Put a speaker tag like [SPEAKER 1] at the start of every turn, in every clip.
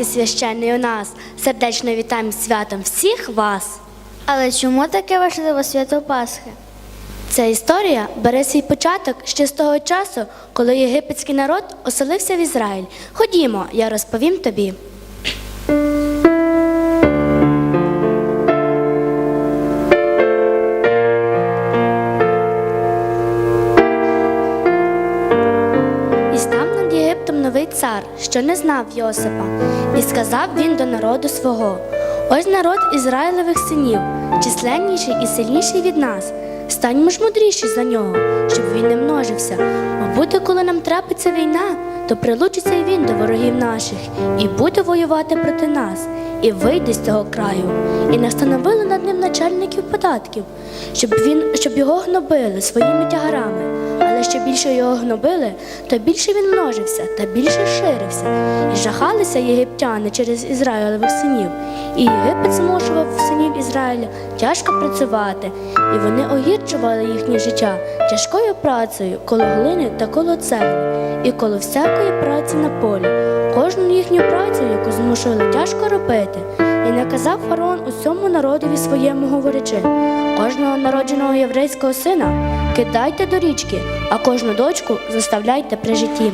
[SPEAKER 1] Пасхи священний у нас. Сердечно вітаємо святом всіх вас.
[SPEAKER 2] Але чому таке важливе свято Пасхи?
[SPEAKER 1] Ця історія бере свій початок ще з того часу, коли єгипетський народ оселився в Ізраїль. Ходімо, я розповім тобі. Що не знав Йосипа, і сказав він до народу свого: Ось народ Ізраїлевих синів, численніший і сильніший від нас. Станьмо ж мудріші за нього, щоб він не множився. А буде, коли нам трапиться війна, то прилучиться й він до ворогів наших, і буде воювати проти нас, і вийде з цього краю. І настановили над ним начальників податків, щоб він щоб його гнобили своїми тягарами. Але що більше його гнобили, то більше він множився та більше ширився. І жахалися єгиптяни через Ізраїлевих синів. І Єгипет змушував синів Ізраїля тяжко працювати, і вони огірчували їхнє життя тяжкою працею коло глини та коло цегли, і коло всякої праці на полі. Кожну їхню працю, яку змушували тяжко робити, і наказав фараон усьому народові своєму говорячи: кожного народженого єврейського сина кидайте до річки, а кожну дочку заставляйте при житті.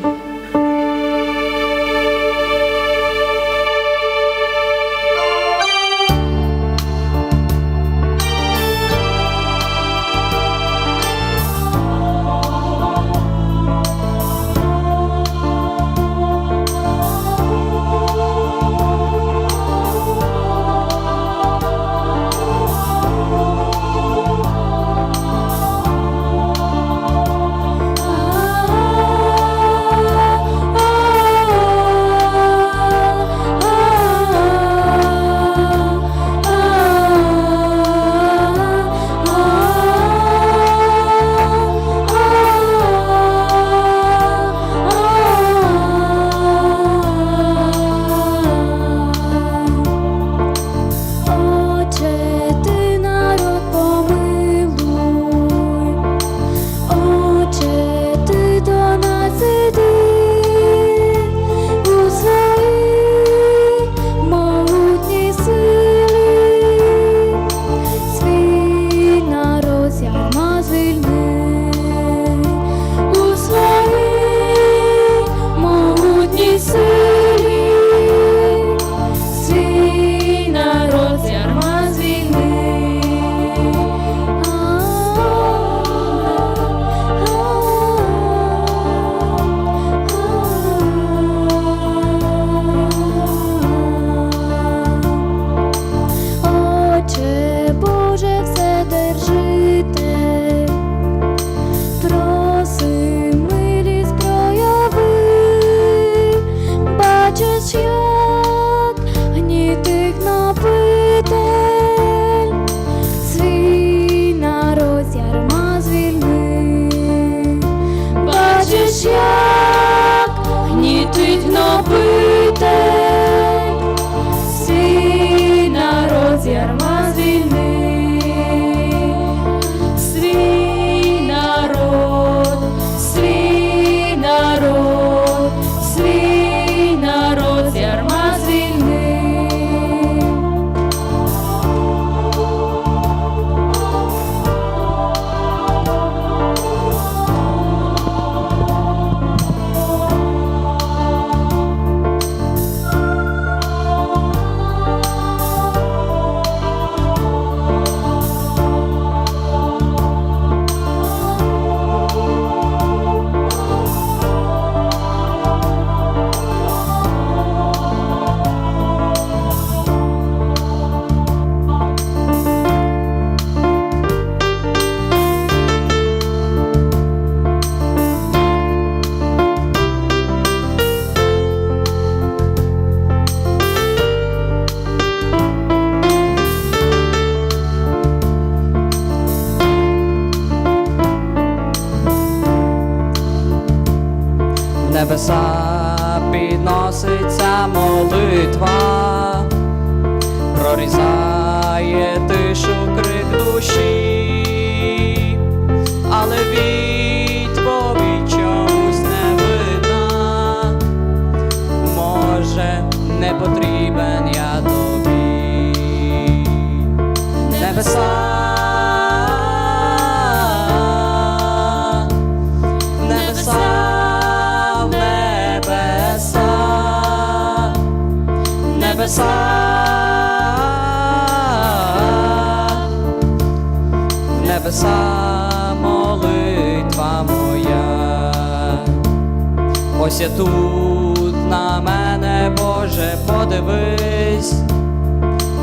[SPEAKER 3] На мене, Боже, подивись,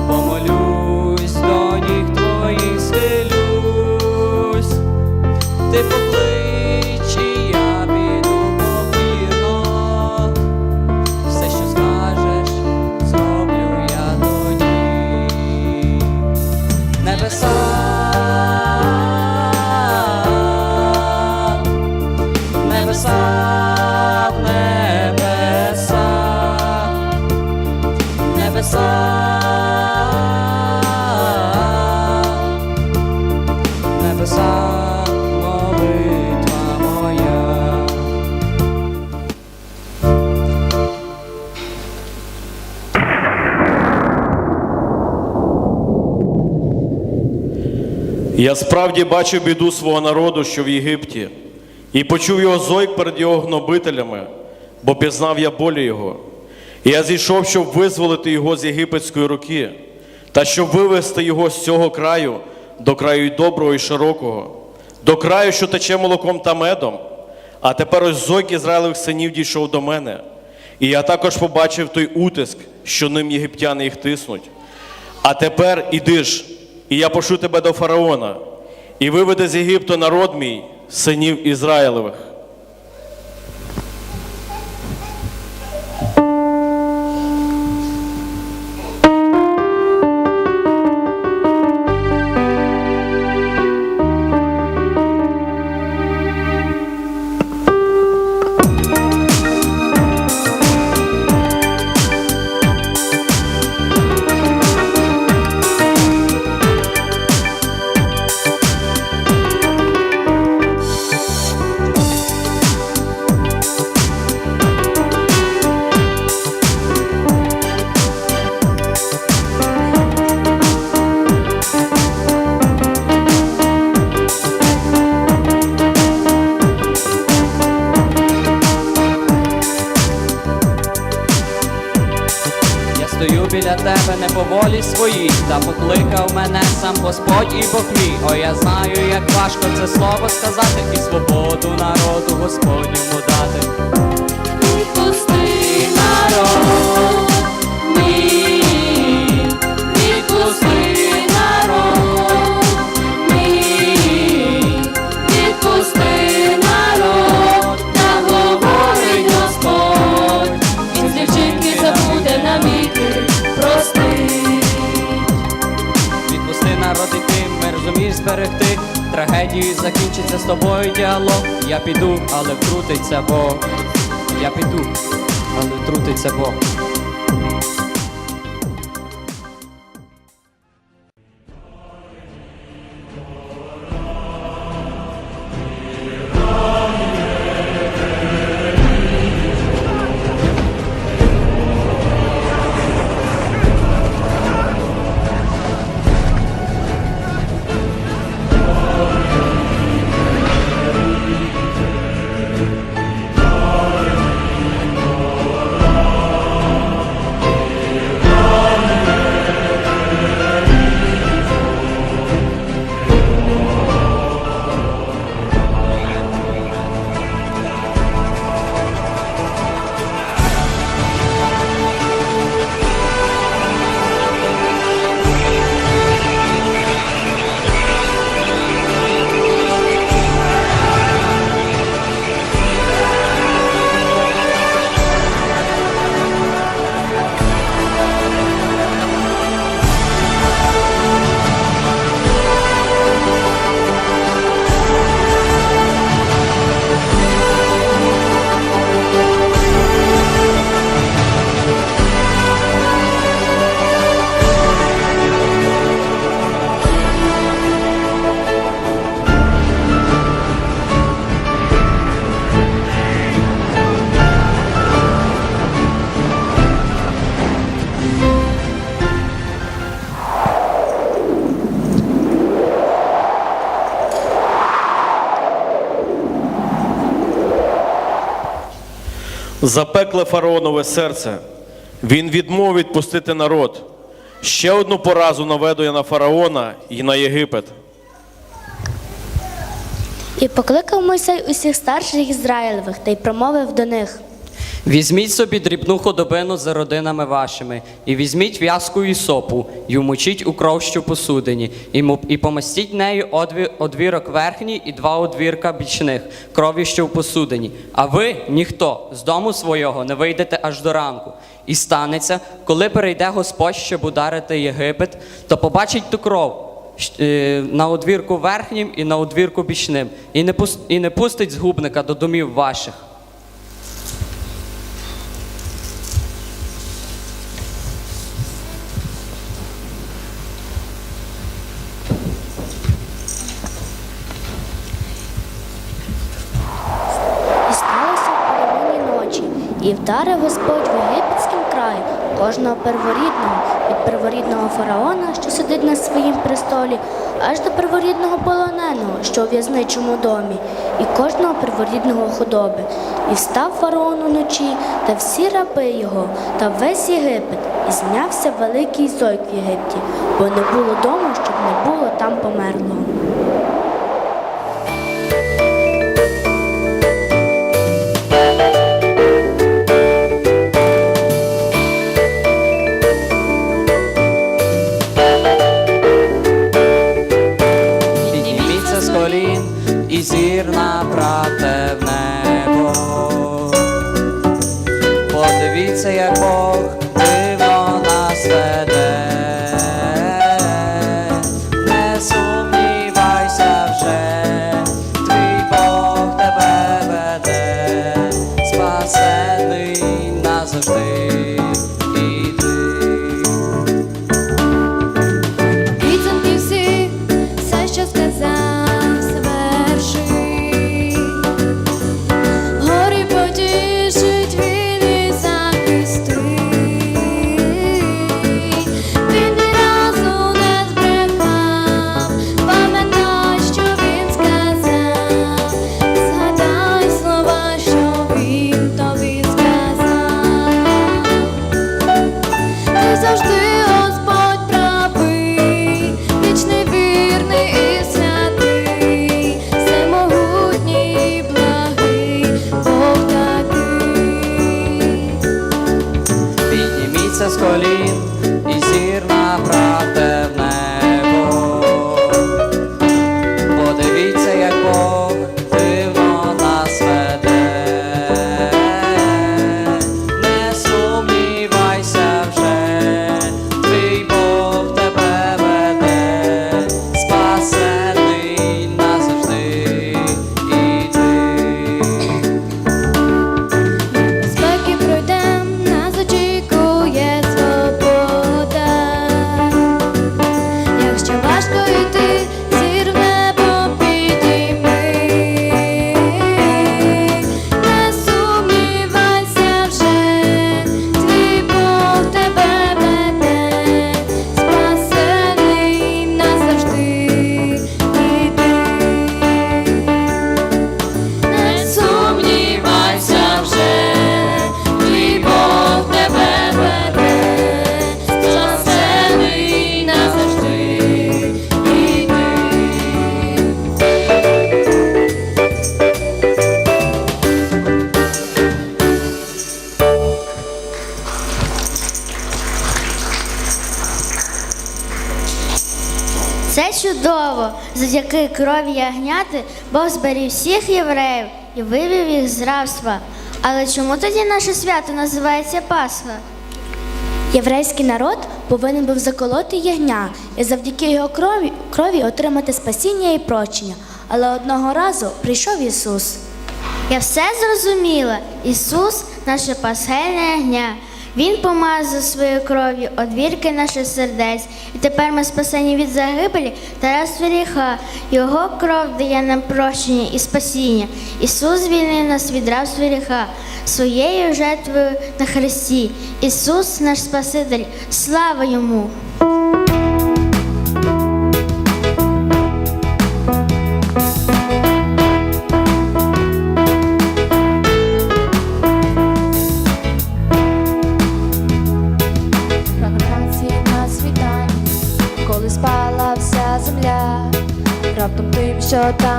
[SPEAKER 3] помолюсь до ніг твоїх схилюсь, ти поклич, Я
[SPEAKER 4] справді бачив біду свого народу, що в Єгипті, і почув його зойк перед його гнобителями, бо пізнав я болі його. І я зійшов, щоб визволити його з єгипетської руки, та щоб вивести його з цього краю до краю й доброго і широкого, до краю, що тече молоком та медом. А тепер ось зойк Ізраїлевих синів дійшов до мене. І я також побачив той утиск, що ним єгиптяни їх тиснуть. А тепер іди ж, і я пошу тебе до фараона, і виведе з Єгипту народ мій, синів Ізраїлевих.
[SPEAKER 3] Стою біля тебе не по волі своїй, та покликав мене сам Господь і Бог мій. О, я знаю, як важко це слово сказати, і свободу народу Господньому дати.
[SPEAKER 1] Пусти народ Відпусти народ
[SPEAKER 3] і ми розумієш зберегти. Трагедію закінчиться з тобою діалог. Я піду, але втрутиться Бог. Я піду, але втрутиться Бог.
[SPEAKER 4] Запекле фараонове серце. Він відмовив відпустити народ. Ще одну поразу наведу я на фараона і на Єгипет.
[SPEAKER 5] І покликав Мойсей усіх старших Ізраїлевих та й промовив до них.
[SPEAKER 3] Візьміть собі дрібну худобину за родинами вашими, і візьміть в'язку і сопу, і вмочіть у кров, що посудині, і, і помастіть нею одві, одвірок верхній і два одвірка бічних, крові, що в посудині. А ви, ніхто, з дому свого не вийдете аж до ранку. І станеться, коли перейде Господь, щоб ударити Єгипет, то побачить ту кров. е, На одвірку верхнім і на одвірку бічним, і не пустить згубника до домів ваших.
[SPEAKER 5] І вдарив Господь в єгипетським краї кожного перворідного, від перворідного фараона, що сидить на своїм престолі, аж до перворідного полоненого, що у в'язничому домі, і кожного перворідного худоби. І встав фараон уночі, та всі раби його, та весь Єгипет, і знявся великий зойк в Єгипті, бо не було дому, щоб не було там померлого.
[SPEAKER 2] believe чудово. Завдяки крові ягняти Бог зберіг всіх євреїв і вивів їх з рабства. Але чому тоді наше свято називається Пасха?
[SPEAKER 5] Єврейський народ повинен був заколоти ягня і завдяки його крові, крові отримати спасіння і прощення. Але одного разу прийшов Ісус.
[SPEAKER 2] Я все зрозуміла. Ісус наше пасхальне ягня. Він помазав своєю кров'ю одвірки наших сердець, і тепер ми спасені від загибелі та гріха. Його кров дає нам прощення і спасіння. Ісус звільнив нас від рабства своєю жертвою на Христі. Ісус наш Спаситель, слава йому!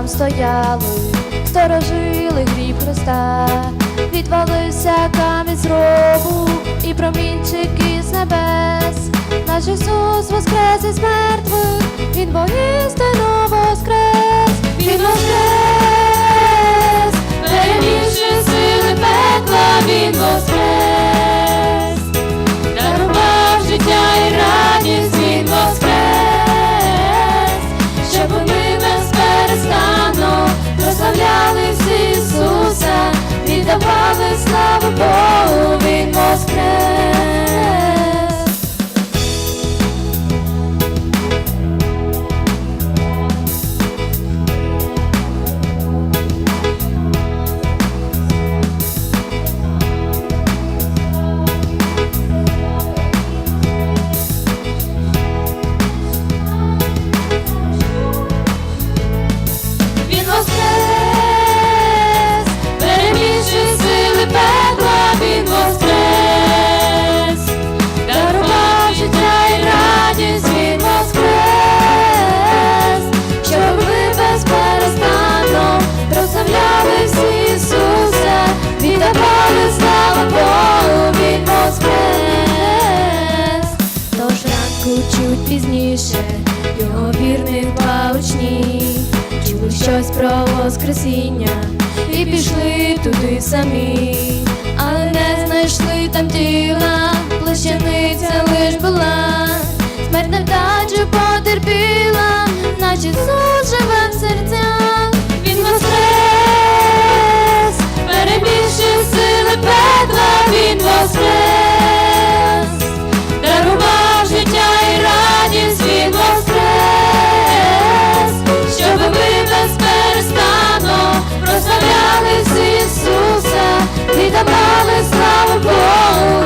[SPEAKER 1] Там стояли, сторожили гріб Христа, відвалився камінь з гробу і промінчик із небес. Наш Ісус воскрес із мертвих, Він воістину воскрес, Він воскрес, перемігши сили пекла, Він воскрес, славу Богу, Він воскрес. Пізніше. Його вірних паучні чули щось про Воскресіння і пішли туди самі, але не знайшли там тіла, плащаниця лиш була, смерть невдачу потерпіла, наче живе в серцях, прославляли ти Ісуса, славу Богу,